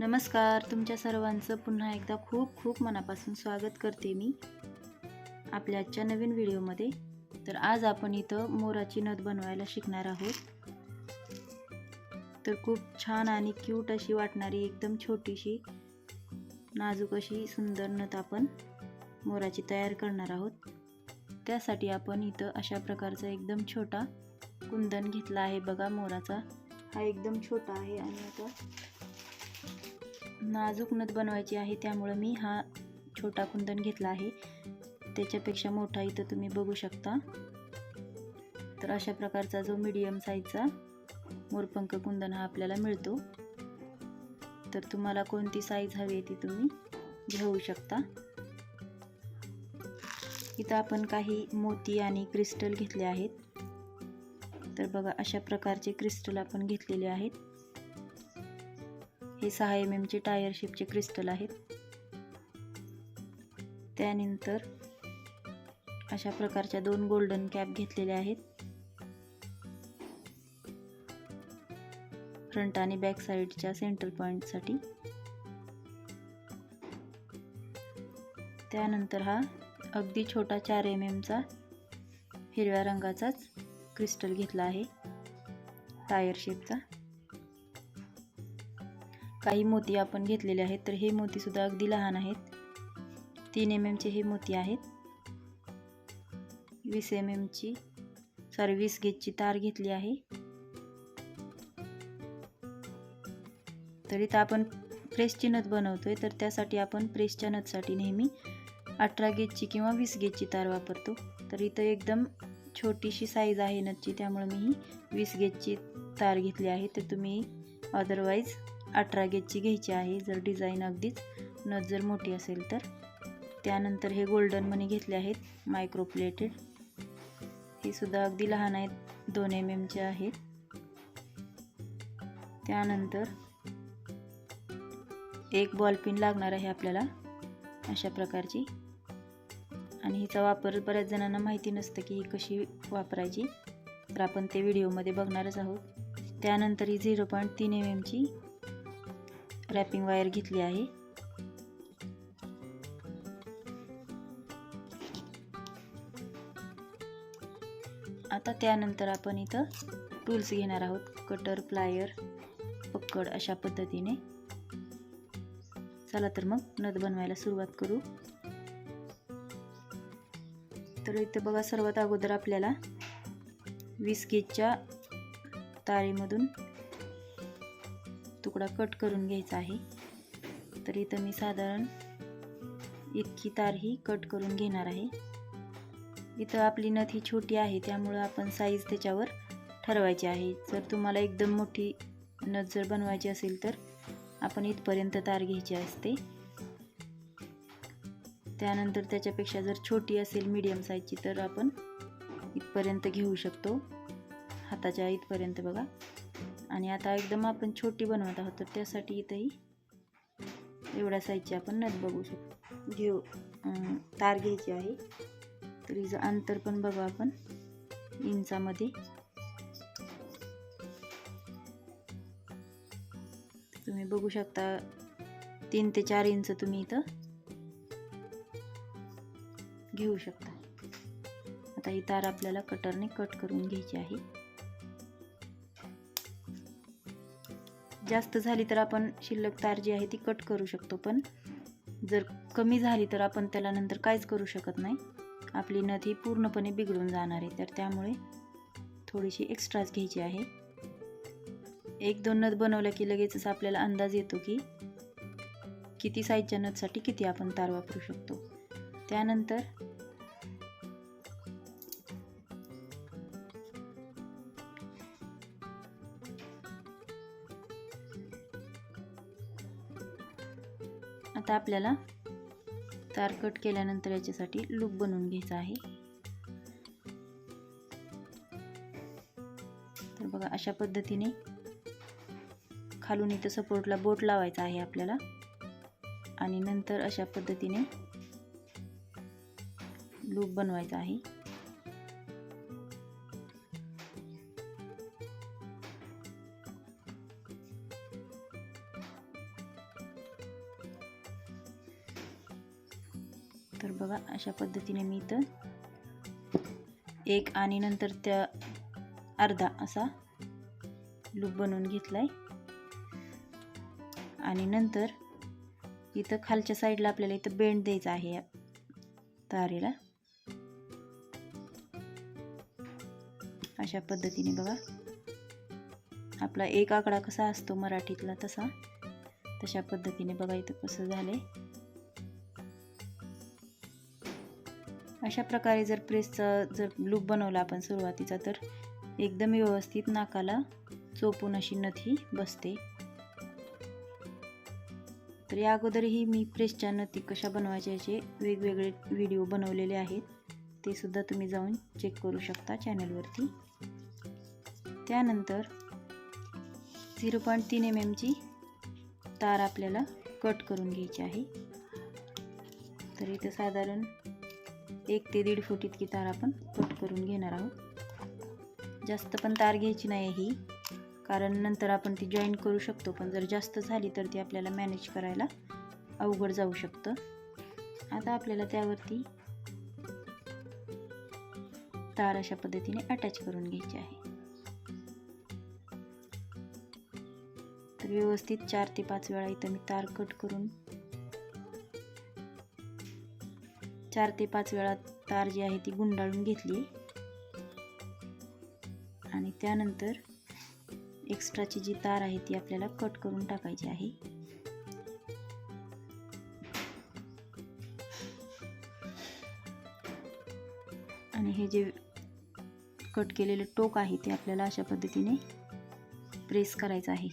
नमस्कार तुमच्या सर्वांचं पुन्हा एकदा खूप खूप मनापासून स्वागत करते मी आपल्या आजच्या नवीन व्हिडिओमध्ये. तर आज आपण इथं मोराची नथ बनवायला शिकणार आहोत. तर खूप छान आणि क्यूट अशी वाटणारी एकदम छोटीशी नाजूक अशी सुंदर नथ आपण मोराची तयार करणार आहोत. त्यासाठी आपण इथं अशा प्रकारचा एकदम छोटा कुंदन घेतला आहे बघा मोराचा. हा एकदम छोटा आहे आणि आता नाजूक नथ बनवायची आहे त्यामुळं मी हा छोटा कुंदन घेतला आहे. त्याच्यापेक्षा मोठा इथं तुम्ही बघू शकता. तर अशा प्रकारचा जो मीडियम साईजचा मोरपंख कुंदन हा आपल्याला मिळतो. तर तुम्हाला कोणती साईज हवी आहे ती तुम्ही घेऊ शकता. इथं आपण काही मोती आणि क्रिस्टल घेतले आहेत. तर बघा अशा प्रकारचे क्रिस्टल आपण घेतलेले आहेत. हे सहा एम एमचे टायर शिपचे क्रिस्टल आहेत. त्यानंतर अशा प्रकारच्या दोन गोल्डन कॅप घेतलेल्या आहेत. फ्रंट आणि बॅक साईडच्या सेंटर पॉईंटसाठी त्यानंतर हा अगदी छोटा चार एम एमचा हिरव्या रंगाचाच क्रिस्टल घेतला आहे. टायर शेपचा काही मोती आपण घेतलेले आहेत तर हे मोतीसुद्धा अगदी लहान आहेत. तीन एम एमचे हे मोती आहेत. वीस एम एमची सॉरी वीस गेजची तार घेतली आहे. तर इथं आपण प्रेसची नथ बनवतोय तर त्यासाठी आपण प्रेसच्या नथसाठी नेहमी अठरा गेजची किंवा वीस गेजची तार वापरतो. तर इथं एकदम छोटीशी साईज आहे नथची त्यामुळे मी ही वीस गेजची तार घेतली आहे. तर तुम्ही अदरवाईज अठरा गेजची घ्यायची आहे. जर डिझाईन अगदीच नथ जर मोठी असेल तर. त्यानंतर हे गोल्डन मनी घेतले आहेत. मायक्रो प्लेटेड हे सुद्धा अगदी लहान आहेत. दोन एम एमचे आहेत. त्यानंतर एक बॉल पिन लागणार आहे आपल्याला. अशा प्रकारची. आणि हिचा वापर बऱ्याच जणांना माहिती नसतं की ही कशी वापरायची. तर आपण ते व्हिडिओमध्ये बघणारच आहोत. त्यानंतर ही झिरो पॉईंट तीन एम एमची रॅपिंग वायर घेतली आहे. आता त्यानंतर आपण इथं टूल्स घेणार आहोत. कटर प्लायर पक्कड अशा पद्धतीने. चला तर मग नथ बनवायला सुरुवात करू. तर इथं बघा सर्वात अगोदर आपल्याला वीस गेजच्या तारीमधून तुकडा कट करून घ्यायचा आहे. तर इथं मी साधारण इतकी तार ही कट करून घेणार आहे. इथं आपली नथ ही छोटी आहे त्यामुळं आपण साईज त्याच्यावर ठरवायची आहे. जर तुम्हाला एकदम मोठी नथ जर बनवायची असेल तर आपण इथपर्यंत तार घ्यायची असते. त्यानंतर त्याच्यापेक्षा जर छोटी असेल मीडियम साईजची तर आपण इथपर्यंत घेऊ शकतो. हाताच्या इथपर्यंत बघा. आणि आता एकदम आपण छोटी बनवत आहोत तर त्यासाठी इथंही एवढ्या साईजची आपण नथ बघू शकतो. घेऊ तार घ्यायची आहे तर हिचं अंतर पण बघू आपण इंचामध्ये. तुम्ही बघू शकता तीन ते चार इंच तुम्ही इथं घेऊ शकता. आता ही तार आपल्याला कटरने कट करून घ्यायची आहे. जास्त झाली तर आपण शिल्लक तार जी आहे ती कट करू शकतो. पण जर कमी झाली तर आपण त्याला नंतर काहीच करू शकत नाही. आपली नथ ही पूर्णपणे बिघडून जाणार आहे. तर त्यामुळे थोडीशी एक्स्ट्राच घ्यायची आहे. एक दोन नथ बनवल्या की लगेचच आपल्याला अंदाज येतो की किती साईजच्या नथसाठी किती आपण तार वापरू शकतो. त्यानंतर आता आपल्याला तार कट केल्यानंतर याच्यासाठी लूप बनवून घ्यायचा आहे. तर बघा अशा पद्धतीने खालून इथं सपोर्टला बोट लावायचा आहे आपल्याला. आणि नंतर अशा पद्धतीने लूप बनवायचा आहे. अशा पद्धतीने मी इथं एक आणि नंतर त्या अर्धा असा लूप बनवून घेतलाय. आणि नंतर इथं खालच्या साईडला आपल्याला इथं बेंड द्यायचा आहे या तारेला. अशा पद्धतीने बघा. आपला एक आकडा कसा असतो मराठीतला तसा तशा पद्धतीने बघा इथं कसं झालंय. अशा प्रकारे जर प्रेसचा जर लूप बनवला आपण सुरुवातीचा तर एकदम व्यवस्थित नाकाला चोपून अशी नथी बसते. तर या अगोदरही मी प्रेसच्या नथी कशा बनवायच्या याचे वेगवेगळे व्हिडिओ बनवलेले आहेत. ते सुद्धा तुम्ही जाऊन चेक करू शकता चॅनलवरती. त्यानंतर झिरो पॉईंट तीन एम एमची तार आपल्याला कट करून घ्यायची आहे. तर इथं साधारण एक ते दीड फूट इतकी तार आपण कट करून घेणार आहोत. जास्त पण तार घ्यायची नाही ही कारण नंतर आपण ती जॉईन करू शकतो पण जर जास्त झाली तर ती आपल्याला मॅनेज करायला अवघड जाऊ शकतं. आता आपल्याला त्यावरती तार अशा पद्धतीने अटॅच करून घ्यायची आहे. तर व्यवस्थित चार ते पाच वेळा इथं मी तार कट करून चार ते पाच वेळा तार जी आहे ती गुंडाळून घेतली. आणि त्यानंतर एक्स्ट्राची जी तार आहे ती आपल्याला कट करून टाकायची आहे. आणि हे जे कट केलेले टोक आहे ते आपल्याला अशा पद्धतीने प्रेस करायचं आहे.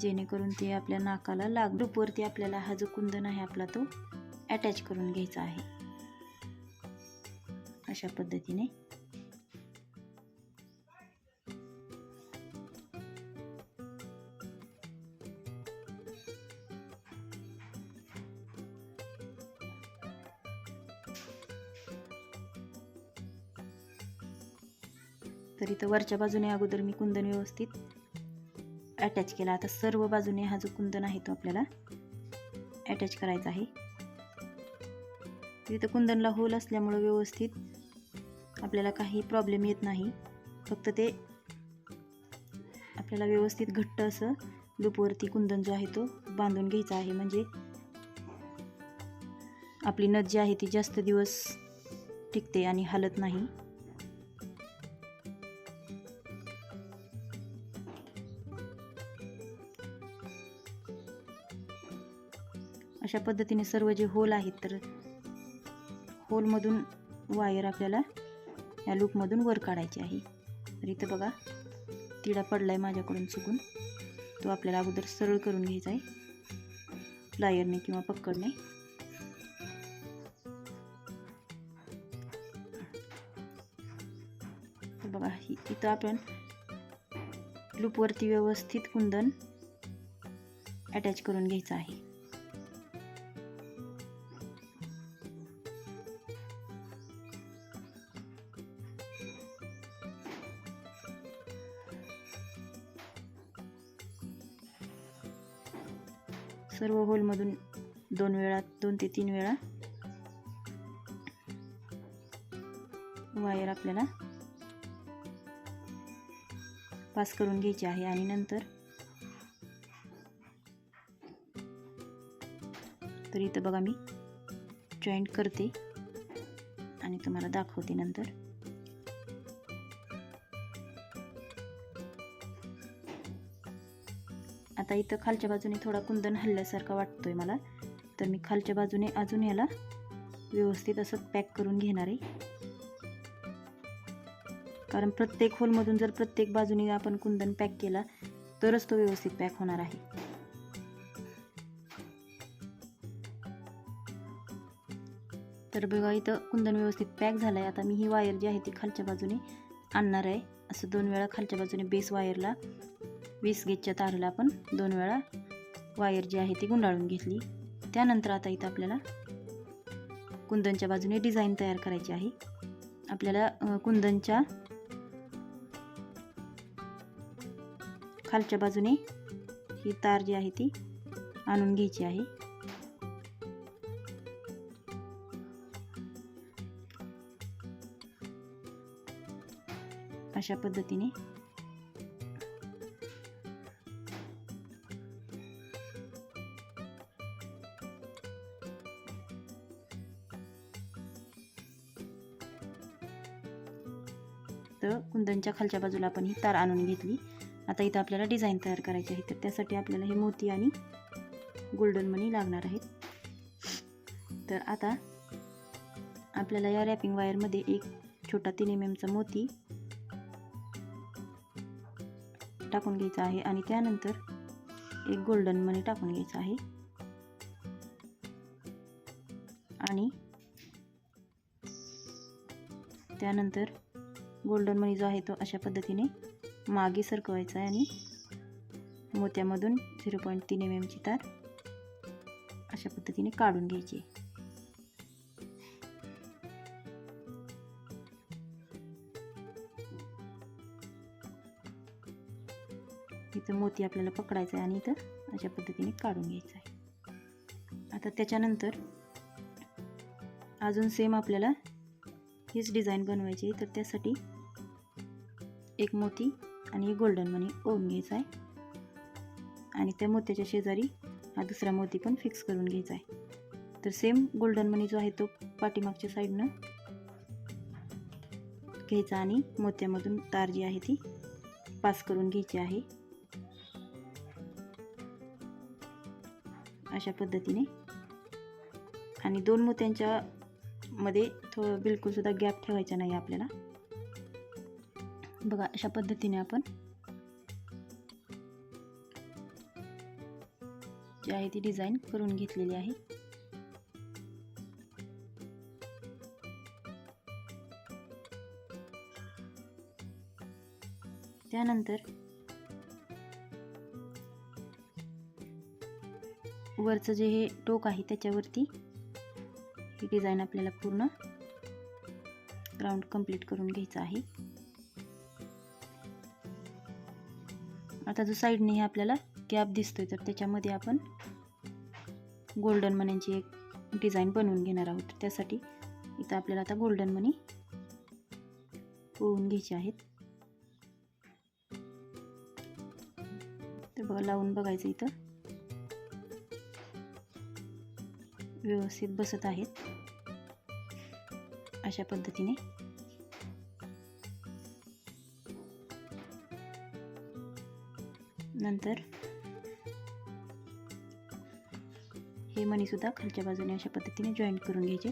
जेणेकरून ते आपल्या नाकाला लाग डूपवरती आपल्याला हा जो कुंदन आहे आपला तो अटॅच करून घ्यायचा आहे. अशा पद्धतीने. तर इथं वरच्या बाजूने अगोदर मी कुंदन व्यवस्थित अटॅच केला. आता सर्व बाजूने हा जो कुंदन आहे तो आपल्याला अटॅच करायचा आहे. तिथं कुंदनला होल असल्यामुळं व्यवस्थित आपल्याला काही प्रॉब्लेम येत नाही. फक्त ते आपल्याला व्यवस्थित घट्ट असं लूपवरती कुंदन जो आहे तो बांधून घ्यायचा आहे. म्हणजे आपली नथ जी आहे ती जास्त दिवस टिकते आणि हलत नाही. अशा पद्धतीने सर्व जे होल आहेत तर होलमधून वायर आपल्याला या लूपमधून वर काढायची आहे. तर इथं बघा तिडा पडला आहे माझ्याकडून चुकून. तो आपल्याला अगोदर सरळ करून घ्यायचा आहे. प्लायरने किंवा पक्कडने बघा इथं आपण लूपवरती व्यवस्थित कुंदन अटॅच करून घ्यायचं आहे. सर्व होलमधून दोन वेळा दोन ते तीन वेळा वायर आपल्याला पास करून घ्यायची आहे आणि नंतर तर इथं बघा मी जॉईंट करते आणि तुम्हाला दाखवते नंतर. आता इथं खालच्या बाजूने थोडा कुंदन हल्ल्यासारखा वाटतोय मला. तर मी खालच्या बाजूने अजून याला व्यवस्थित असं पॅक करून घेणार आहे. कारण प्रत्येक होलमधून जर प्रत्येक बाजूने आपण कुंदन पॅक केला तरच तो व्यवस्थित पॅक होणार आहे. तर बघा इथं कुंदन व्यवस्थित पॅक झालं आहे आता मी ही वायर जी आहे ती खालच्या बाजूने आणणार आहे. असं दोन वेळा खालच्या बाजूने बेस वायरला वीस गेजच्या तारेला आपण दोन वेळा वायर जी आहे ती गुंडाळून घेतली. त्यानंतर आता इथं आपल्याला कुंदनच्या बाजूने डिझाईन तयार करायची आहे. आपल्याला कुंदनच्या खालच्या बाजूने ही तार जी आहे ती आणून घ्यायची आहे. अशा पद्धतीने तर खालच्या बाजूला आपण ही तार आणून घेतली. आता इथं आपल्याला डिझाईन तयार करायची आहे. तर त्यासाठी आपल्याला हे मोती आणि गोल्डन मनी लागणार आहेत. तर आता आपल्याला या रॅपिंग वायरमध्ये एक छोटा तीन एम एमचा मोती टाकून घ्यायचा आहे आणि त्यानंतर एक गोल्डन मनी टाकून घ्यायचा आहे. आणि त्यानंतर गोल्डन मनी जो आहे तो अशा पद्धतीने मागे सरकवायचा आहे आणि मोत्यामधून झिरो पॉईंट तीन एम एमची तार अशा पद्धतीने काढून घ्यायची इथं मोती आपल्याला पकडायचा आहे आणि इथं अशा पद्धतीने काढून घ्यायचं आहे. आता त्याच्यानंतर अजून सेम आपल्याला हीच डिझाईन बनवायची आहे तर त्यासाठी एक मोती आणि एक गोल्डन मनी ओढून घ्यायचा आहे. आणि त्या मोत्याच्या शेजारी हा दुसरा मोती पण फिक्स करून घ्यायचा आहे. तर सेम गोल्डन मनी जो आहे तो पाठीमागच्या साईडनं घ्यायचा आणि मोत्यामधून तार जी आहे ती पास करून घ्यायची आहे. अशा पद्धतीने. आणि दोन मोत्यांच्या मध्ये थोडं बिलकुलसुद्धा गॅप ठेवायचा नाही आपल्याला. बघा अशा पद्धतीने आपण जी आहे ती डिझाईन करून घेतलेली आहे. त्यानंतर वरचं जे हे टोक आहे त्याच्यावरती ही डिझाईन आपल्याला पूर्ण राऊंड कंप्लीट करून घ्यायचं आहे. आता जो साईडने हे आपल्याला गॅप दिसतोय तर त्याच्यामध्ये आपण गोल्डन मण्यांची एक डिझाईन बनवून घेणार आहोत. त्यासाठी इथं आपल्याला आता गोल्डन मनी पोळून घ्यायचे आहेत. तर बघा लावून बघायचं इथं. व्यवस्थित बसत आहेत. अशा पद्धतीने. नंतर? हे मणीसुद्धा खालच्या बाजूने अशा पद्धतीने जॉईंट करून घ्यायचे.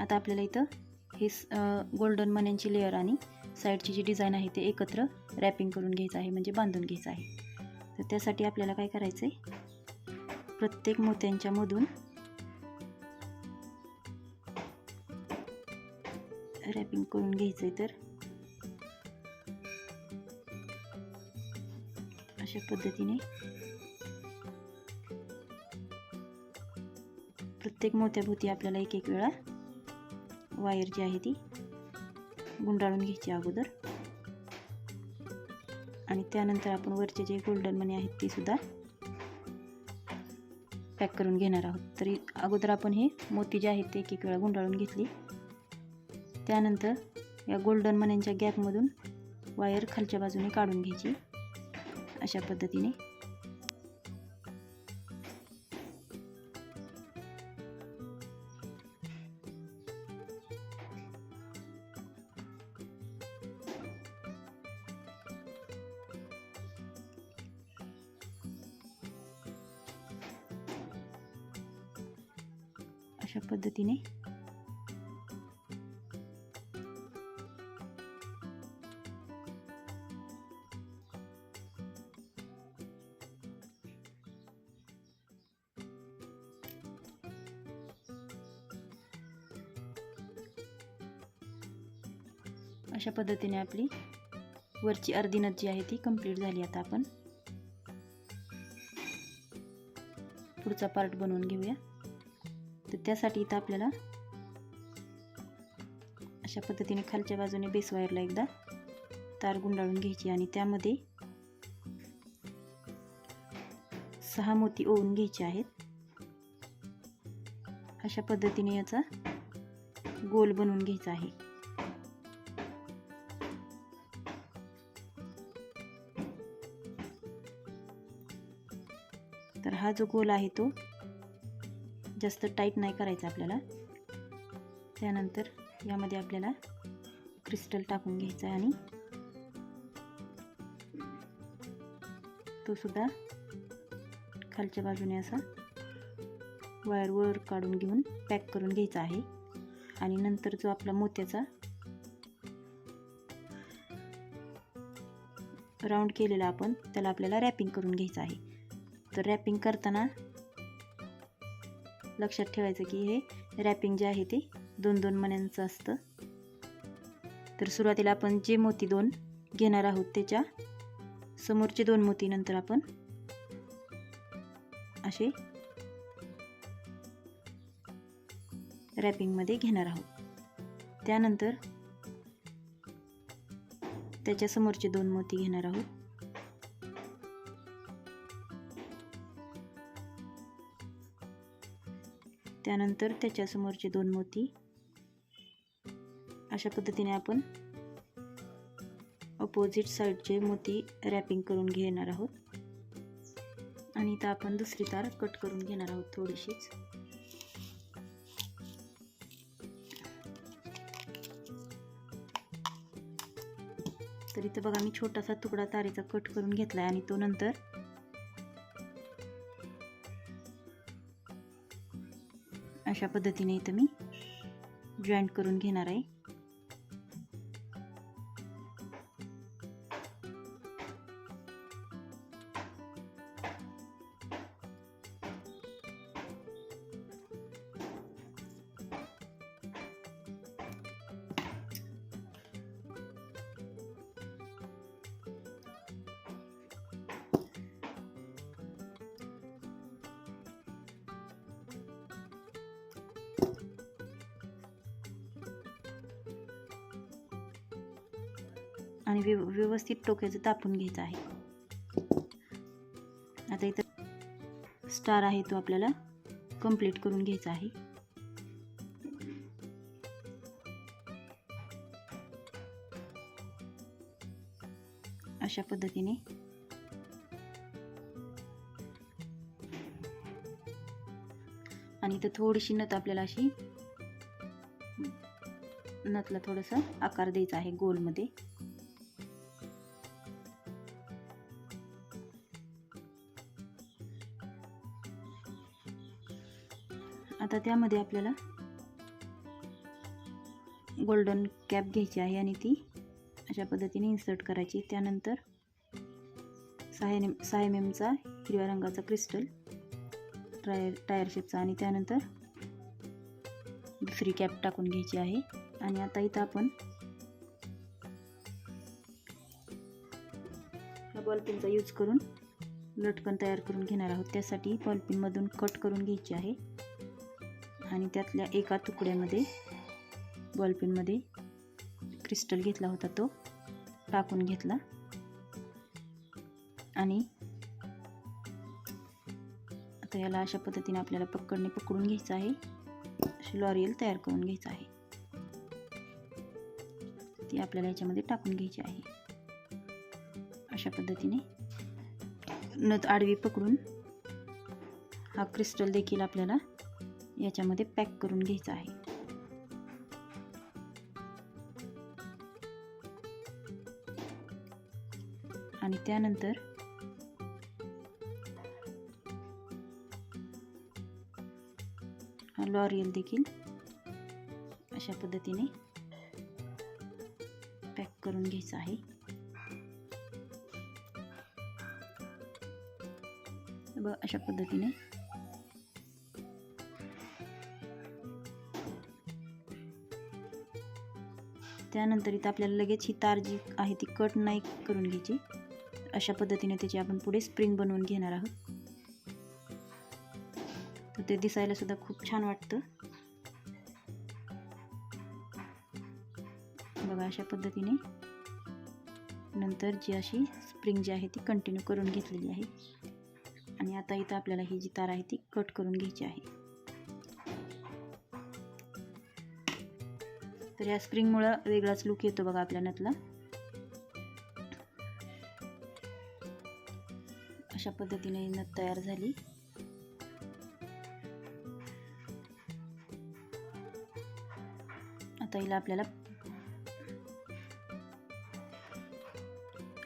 आता आपल्याला इथं हे गोल्डन मण्यांची लेअर आणि साईडची जी डिझाईन आहे ते एकत्र रॅपिंग करून घ्यायचं आहे म्हणजे बांधून घ्यायचं आहे. तर त्यासाठी आपल्याला काय करायचं आहे प्रत्येक मोत्यांच्या मधून रॅपिंग करून घ्यायचं आहे तर अशा पद्धतीने. प्रत्येक मोत्याभोवती आपल्याला एक एक वेळा वायर जी आहे ती गुंडाळून घ्यायची अगोदर. आणि त्यानंतर आपण वरचे जे गोल्डन मनी आहेत तीसुद्धा पॅक करून घेणार आहोत. तरी अगोदर आपण हे मोती जे आहेत ते एक एक वेळा गुंडाळून घेतली. त्यानंतर या गोल्डन मण्यांच्या गॅपमधून वायर खालच्या बाजूने काढून घ्यायची. अशा पद्धतीने. अशा पद्धतीने. अशा पद्धतीने आपली वरची अर्धी नथ जी आहे ती कंप्लीट झाली आता आपण. पुढचा पार्ट बनवून घेऊया. तर त्यासाठी इथं आपल्याला अशा पद्धतीने खालच्या बाजूने बेस वायरला एकदा तार गुंडाळून घ्यायची आणि त्यामध्ये सहा मोती ओवून घ्यायचे आहेत. अशा पद्धतीने याचा गोल बनवून घ्यायचा आहे. हा जो गोल आहे तो जास्त टाईट नाही करायचा आपल्याला. त्यानंतर यामध्ये आपल्याला क्रिस्टल टाकून घ्यायचा आहे आणि तो सुद्धा खालच्या बाजूने असा वायर वर काढून घेऊन पॅक करून घ्यायचा आहे. आणि नंतर जो आपला मोत्याचा राऊंड केलेला आपण त्याला आपल्याला रॅपिंग करून घ्यायचं आहे. तर रॅपिंग करताना लक्षात ठेवायचं की हे रॅपिंग जे आहे ते दोन दोन मण्यांचं असतं. तर सुरुवातीला आपण जे मोती दोन घेणार आहोत त्याच्या समोरचे दोन मोती नंतर आपण असे रॅपिंगमध्ये घेणार आहोत. त्यानंतर त्याच्या समोरचे दोन मोती घेणार आहोत. त्यानंतर त्याच्यासमोरचे दोन मोती. अशा पद्धतीने आपण अपोजिट साईडचे मोती रॅपिंग करून घेणार आहोत. आणि इथं आपण दुसरी तार कट करून घेणार आहोत थोडीशीच. तर इथं बघा मी छोटासा तुकडा तारेचा कट करून घेतला आहे आणि तो नंतर अशा पद्धतीने इथं मी जॉईंट करून घेणार आहे. आणि व्यव व्यवस्थित टोक्याचं तापून घ्यायचं आहे. आता इथं स्टार आहे तो आपल्याला कंप्लीट करून घ्यायचा आहे. अशा पद्धतीने. आणि इथं थोडीशी नथ आपल्याला अशी नथला थोडंसं आकार द्यायचा आहे गोलमध्ये. त्यामध्ये आपल्याला गोल्डन कॅप घ्यायची आहे आणि ती अशा पद्धतीने इन्सर्ट करायची. त्यानंतर सहा एम सहा एम एमचा हिरव्या रंगाचा क्रिस्टल टायर टायर शेपचा आणि त्यानंतर दुसरी कॅप टाकून घ्यायची आहे. आणि आता इथं आपण बॉलपिनचा यूज करून लटकन तयार करून घेणार आहोत. त्यासाठी बॉलपिनमधून कट करून घ्यायची आहे. आणि त्यातल्या एका तुकड्यामध्ये बॉलपेनमध्ये क्रिस्टल घेतला होता तो. टाकून घेतला. आणि आता याला अशा पद्धतीने आपल्याला पकडणे पकडून घ्यायचं आहे. अशी लॉरियल तयार करून घ्यायचं आहे. ती आपल्याला याच्यामध्ये टाकून घ्यायची आहे. अशा पद्धतीने नथ आडवी पकडून हा क्रिस्टल देखील आपल्याला याच्यामध्ये पॅक करून घ्यायचं आहे. आणि त्यानंतर लॉरियल देखील अशा पद्धतीने पॅक करून घ्यायचं आहे. बघ अशा पद्धतीने त्यानंतर इथं आपल्याला लगेच ही तार जी आहे ती कट नाही करून घ्यायची. अशा पद्धतीने त्याची आपण पुढे स्प्रिंग बनवून घेणार आहोत. तर ते दिसायला सुद्धा खूप छान वाटतं. बघा अशा पद्धतीने नंतर जी अशी स्प्रिंग जी आहे ती कंटिन्यू करून घेतलेली आहे. आणि आता इथं आपल्याला ही जी तार आहे ती कट करून घ्यायची आहे. तर या स्प्रिंगमुळं वेगळाच लुक येतो बघा आपल्या नथला. अशा पद्धतीने नथ तयार झाली. आता हिला आपल्याला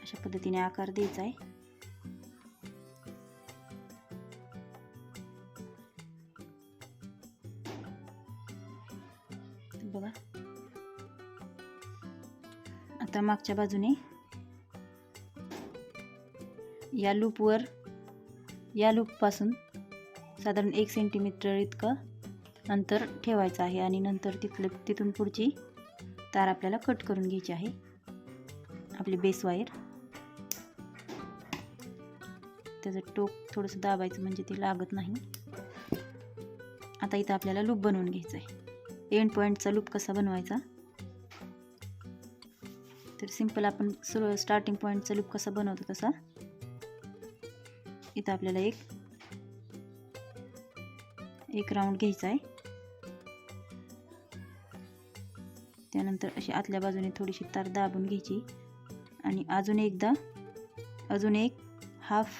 अशा पद्धतीने आकार द्यायचा आहे. मागच्या बाजूने. या लूपवर या लूपपासून साधारण एक सेंटीमीटर इतकं अंतर ठेवायचं आहे आणि नंतर तिथलं तिथून पुढची तार आपल्याला कट करून घ्यायची आहे. आपली बेस वायर त्याचं टोक थोडंसं दाबायचं म्हणजे ते लागत नाही. आता इथं आपल्याला लूप बनवून घ्यायचं आहे एंड पॉईंटचा लूप कसा बनवायचा? तर सिंपल आपण सुरू स्टार्टिंग पॉईंटचा लूप कसा बनवतो तसा. इथं आपल्याला एक एक राऊंड घ्यायचा आहे. त्यानंतर अशी आतल्या बाजूने थोडीशी तार दाबून घ्यायची. आणि अजून एकदा अजून एक हाफ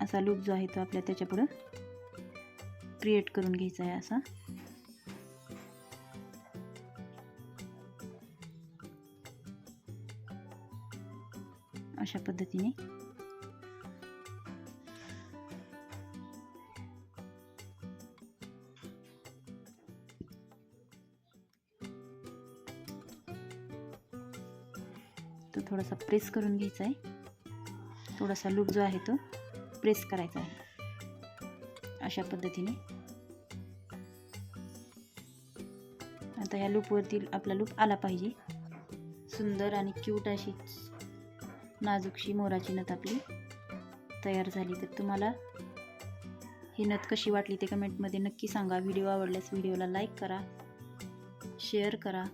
असा लूप जो आहे तो आपल्या त्याच्यापुढं क्रिएट करून घ्यायचा आहे असा. अशा पद्धतीने. तो थोडासा प्रेस करून घ्यायचा आहे. थोडासा लूप जो आहे तो प्रेस करायचा आहे. अशा पद्धतीने. आता ह्या लूपवरती आपला लूप आला पाहिजे. सुंदर आणि क्यूट अशी नाजूकशी मोराची नथ आपली तयार झाली. तर तुम्हाला ही नथ कशी वाटली ते कमेंटमध्ये नक्की सांगा. व्हिडिओ आवडल्यास व्हिडिओला लाईक करा शेअर करा.